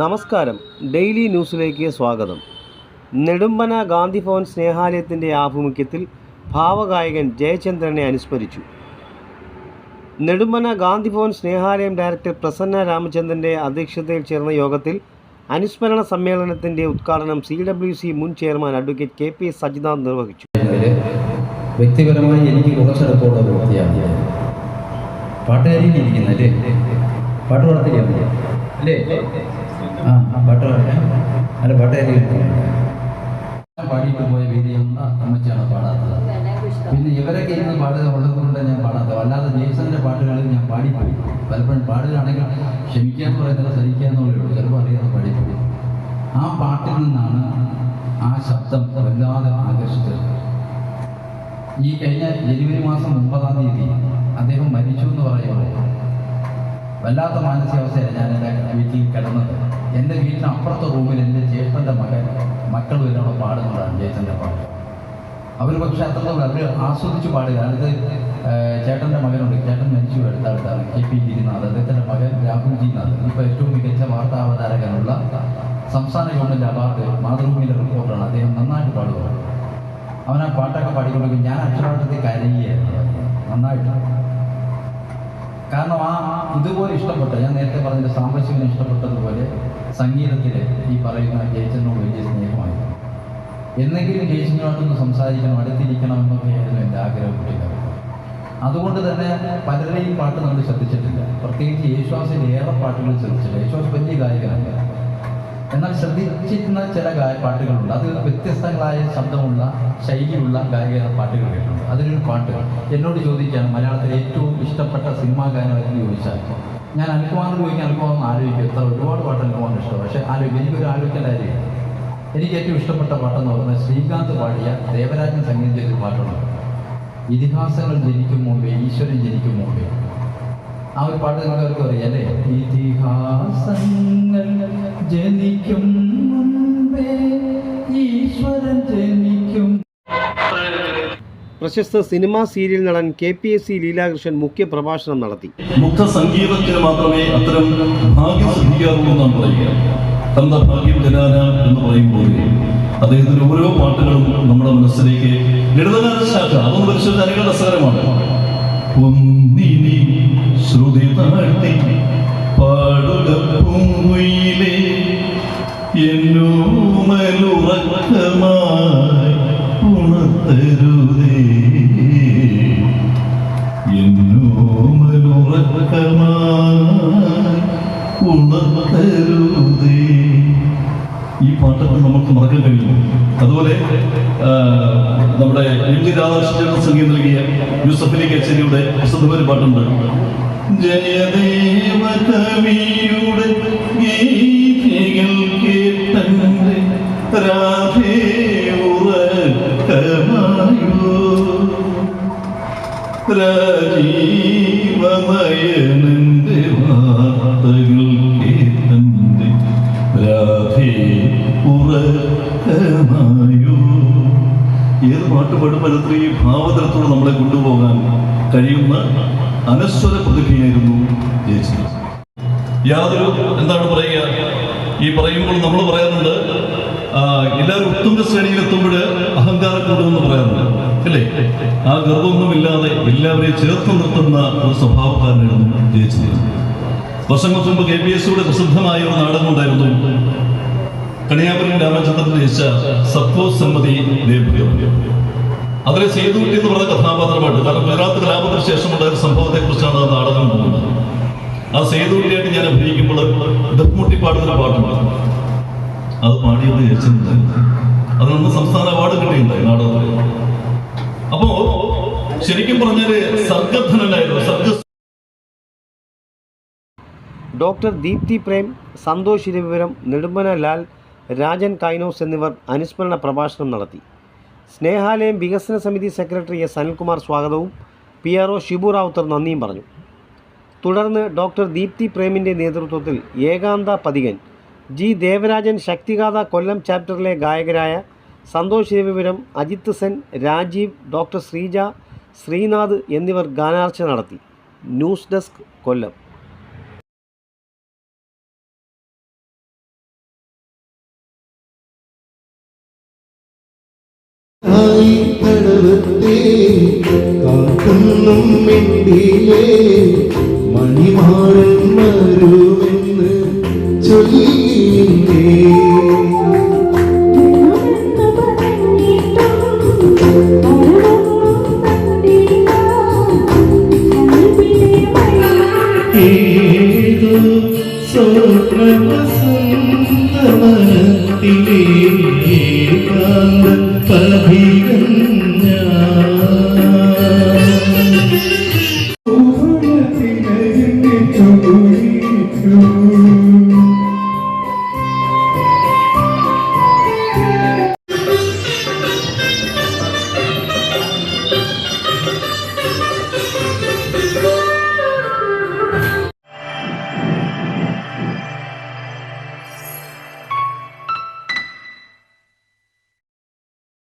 നമസ്കാരം. ഡെയിലി ന്യൂസിലേക്ക് സ്വാഗതം. നെടുമ്പന ഗാന്ധി ഭവൻ സ്നേഹാലയത്തിന്റെ ആഭിമുഖ്യത്തിൽ ഭാവഗായകൻ ജയചന്ദ്രനെ അനുസ്മരിച്ചു. നെടുമ്പന ഗാന്ധി ഭവൻ സ്നേഹാലയം ഡയറക്ടർ പ്രസന്ന രാമചന്ദ്രന്റെ അധ്യക്ഷതയിൽ ചേർന്ന യോഗത്തിൽ അനുസ്മരണ സമ്മേളനത്തിന്റെ ഉദ്ഘാടനം സി ഡബ്ല്യു സി മുൻ chairman advocate K P Sajinath നിർവഹിച്ചു. വ്യക്തിപരമായി എനിക്ക് കുറച്ചെടുപ്പമുള്ള ഒരു വ്യക്തിയാണ് ഇരിക്കുന്നല്ലേ പാട്ട് പാടത്തില്ല അല്ലേ? ആ ബട്ടർ അല്ല പാട്ടുകാരിയിൽ പാടിയിട്ട് പോയ വേദിയൊന്ന അമ്മച്ചാണ് പാടാത്തത്. പിന്നെ ഇവരൊക്കെ ഇരുന്ന് പാടുക ഉള്ളതുകൊണ്ട് ഞാൻ പാടാത്തത്. അല്ലാതെ ജെയ്സന്റെ പാട്ടുകളിൽ ഞാൻ പാടിപ്പോയി പലപ്പോഴും പാടുകയാണെങ്കിൽ ക്ഷമിക്കാന്ന് പറയുന്നത് സഹിക്കാന്നുള്ളേ ഉള്ളൂ ചിലപ്പോൾ അറിയാതെ പാടിപ്പോയി ആ പാട്ടിൽ നിന്നാണ് ആ ശബ്ദം വല്ലാതെ ആകർഷിച്ചത്. ഈ കഴിഞ്ഞ ജനുവരി മാസം ഒമ്പതാം തീയതി അദ്ദേഹം മരിച്ചു എന്ന് പറയുമ്പോൾ വല്ലാത്ത മാനസികാവസ്ഥയാണ് ഞാൻ എന്റെ വീട്ടിൽ കിടന്നത്. എന്റെ വീട്ടിന് അപ്പുറത്തെ റൂമിൽ എന്റെ ജ്യേഷ്ഠന്റെ മകൻ മക്കൾ വരുന്ന പാടുന്നതാണ് ജേച്ചന്റെ പാട്ട്. അവർ പക്ഷേ അത്രത്തോളം അവർ ആസ്വദിച്ച് പാടുക അത് ചേട്ടന്റെ മകനുണ്ട്. ചേട്ടൻ മരിച്ചു എടുത്ത അടുത്താണ് കെ പി ഗിരിനാഥ്. അദ്ദേഹത്തിന്റെ മകൻ രാഹുൽ ജിനാഥ് ഇപ്പോൾ ഏറ്റവും മികച്ച വാർത്താവതാരകനുള്ള സംസ്ഥാന ഗവൺമെന്റ് അവാർഡ് മാതൃഭൂമിയിലെ റിപ്പോർട്ടാണ്. അദ്ദേഹം നന്നായിട്ട് പാടുക അവൻ ആ പാട്ടൊക്കെ പാടിക്കൊണ്ടെങ്കിൽ ഞാൻ അക്ഷരാർത്ഥത്തിൽ കരയുകയായിരുന്നു നന്നായിട്ട്. കാരണം ആ ഇതുപോലെ ഇഷ്ടപ്പെട്ട ഞാൻ നേരത്തെ പറഞ്ഞ സാമ്പശിവനെ ഇഷ്ടപ്പെട്ടതുപോലെ സംഗീതത്തിൽ ഈ പറയുന്ന ജയിച്ചനോട് വലിയ സ്നേഹമായിരുന്നു. എന്നെങ്കിലും ജയിച്ചനോടൊന്ന് സംസാരിക്കണം അടുത്തിരിക്കണം എന്നൊക്കെയായിരുന്നു എന്റെ ആഗ്രഹം കുട്ടിക്കാലത്ത് അതുകൊണ്ട് തന്നെ പലരെയും പാട്ട് നമ്മൾ ശ്രദ്ധിച്ചിട്ടില്ല. പ്രത്യേകിച്ച് യേശുവാസിന്റെ ഏറെ പാട്ടുകൾ ശ്രദ്ധിച്ചില്ല. യേശുവാസ് വലിയ ഗായകനല്ല. എന്നാൽ ശ്രദ്ധിച്ചിരുന്ന ചില ഗായ പാട്ടുകളുണ്ട്. അതിൽ വ്യത്യസ്തങ്ങളായ ശബ്ദമുള്ള ശൈലിയുള്ള ഗായക പാട്ടുകൾ കേട്ടിട്ടുണ്ട്. അതിലൊരു പാട്ട് എന്നോട് ചോദിക്കാൻ മലയാളത്തിലെ ഏറ്റവും ഇഷ്ടപ്പെട്ട സിനിമാ ഗാനം എന്ന് ചോദിച്ചാൽ ഞാൻ അനുഭവം ചോദിക്കാൻ അനുഭവം ആലോചിക്കും എത്ര ഒരുപാട് പാട്ട് അനുഭവം ഇഷ്ടം പക്ഷേ ആലോചിക്കും. എനിക്കൊരു ആലോചിക്കേണ്ട കാര്യം എനിക്ക് ഏറ്റവും ഇഷ്ടപ്പെട്ട പാട്ടെന്ന് പറഞ്ഞാൽ ശ്രീകാന്ത് പാടിയ ദേവരാജൻ സംഗീതം ചെയ്തൊരു പാട്ടുണ്ട് ഇതിഹാസങ്ങൾ ജനിക്കും മുമ്പേ ഈശ്വരൻ ജനിക്കും മുമ്പേ. ആ ഒരു പാട്ട് നിങ്ങൾക്ക് അറിയാം അല്ലേ? ഇതിഹാസങ്ങൾ ജനിക്കും പ്രശസ്ത സിനിമാ സീരിയൽ നടൻ K P S C Leelakrishnan മുഖ്യ പ്രഭാഷണം നടത്തി. മുക്ത സംഗീതത്തിന് മാത്രമേ അത്തരം ഭാഗ്യം സിദ്ധിക്കാറുള്ളൂ എന്നാണ് പറയുക. തന്ത ഭാഗ്യം ജനാന എന്ന് പറയുമ്പോൾ അദ്ദേഹത്തിന്റെ ഓരോ പാട്ടുകളും നമ്മുടെ മനസ്സിലേക്ക് ലളിതഗാന ശാഖ അതൊന്ന് പരിശോധിച്ച അനേക രസകരമാണ്. ഒന്നിനി ശ്രുതി താഴ്ത്തി പാടുക പൂയിലെ എന്നോമലുറക്കമായി ഉണർത്തരുതേ എന്നോമലുറക്കമായി ഉണർത്തരുതേ ഈ പാട്ടൊക്കെ നമുക്ക് മറക്കാൻ കഴിയും അതുപോലെ നമ്മുടെ എം ജി രാധാകൃഷ്ണൻ സംഗീതം നൽകിയ യൂസഫ് അലി കച്ചേരിയുടെ പ്രസിദ്ധമായ ഒരു പാട്ടുണ്ട്. ജയദേവ കവിയുടെ ഗീതികൾ കേട്ടന്റെ രാജീവനയനന്റെ വാർത്തകൾ കേട്ടന്റെ രാധേ ഉറക്കമായോ ഏത് പാട്ട് പാടുമ്പോൾ ഈ ഭാവതലത്തോടെ നമ്മളെ കൊണ്ടുപോകാൻ കഴിയുന്ന അനശ്വര പ്രതിഭയായിരുന്നു ജയിച്ചത് യാതൊരു എന്താണ് പറയുക? ഈ പറയുമ്പോൾ നമ്മൾ പറയാറുണ്ട് എല്ലാവരും ഉത്തുംഗ ശ്രേണിയിൽ എത്തുമ്പോൾ അഹങ്കാരം കൂടുമെന്ന് പറയാറുണ്ട്. അല്ലേ? ആ ഗർവമൊന്നുമില്ലാതെ എല്ലാവരെയും ചേർത്ത് നിർത്തുന്ന ഒരു സ്വഭാവക്കാരനായിരുന്നു ജയിച്ചത് വർഷങ്ങൾക്ക് മുമ്പ് കെ പി എസ് സിയുടെ പ്രസിദ്ധമായ ഒരു നാടകം ഉണ്ടായിരുന്നു കണിയാപുരം രാമചന്ദ്രൻ രചിച്ച സത്വസമ്മതി സമ്മതി അതിലെ സേതുകുട്ടി എന്ന് പറഞ്ഞ കഥാപാത്രമായിട്ട് കാരണം ഗുജറാത്ത് കലാപത്തിന് ശേഷമുള്ള ഒരു സംഭവത്തെ കുറിച്ചാണ് ആ നാടകം പോകുന്നത് ആ സേതുട്ടിയായിട്ട് ഞാൻ അഭിനയിക്കുമ്പോൾ ദഫ്മുട്ടി പാടുന്ന പാട്ടുണ്ട്. അത് പാടിയത് ജയിച്ചിട്ടുണ്ട് അതിനൊന്ന് സംസ്ഥാന അവാർഡ് കിട്ടിയിട്ടുണ്ടായി നാടകത്തിൽ. അപ്പോ ഡോക്ടർ ദീപ്തി പ്രേം സന്തോഷ് ഇരവിവരം നെടുമ്പന ലാൽ രാജൻ കൈനോസ് എന്നിവർ അനുസ്മരണ പ്രഭാഷണം നടത്തി. സ്നേഹാലയം വികസന സമിതി സെക്രട്ടറി എസ് അനിൽകുമാർ സ്വാഗതവും P R O Shibu Rawther നന്ദിയും പറഞ്ഞു. തുടർന്ന് ഡോക്ടർ ദീപ്തി പ്രേമിന്റെ നേതൃത്വത്തിൽ ഏകാന്ത പതികൻ ജി ദേവരാജൻ ശക്തിഗാഥ കൊല്ലം ചാപ്റ്ററിലെ ഗായകരായ സന്തോഷ് രവിപുരം അജിത്ത് സെൻ രാജീവ് ഡോക്ടർ ശ്രീജ ശ്രീനാഥ് എന്നിവർ ഗാനാർച്ച നടത്തി. News desk Kollam. കാക്കുന്നു മണിമാറൻ മരുവ സ്വപ്നവസന്തവനത്തിലേ കാന്ത പതികൻ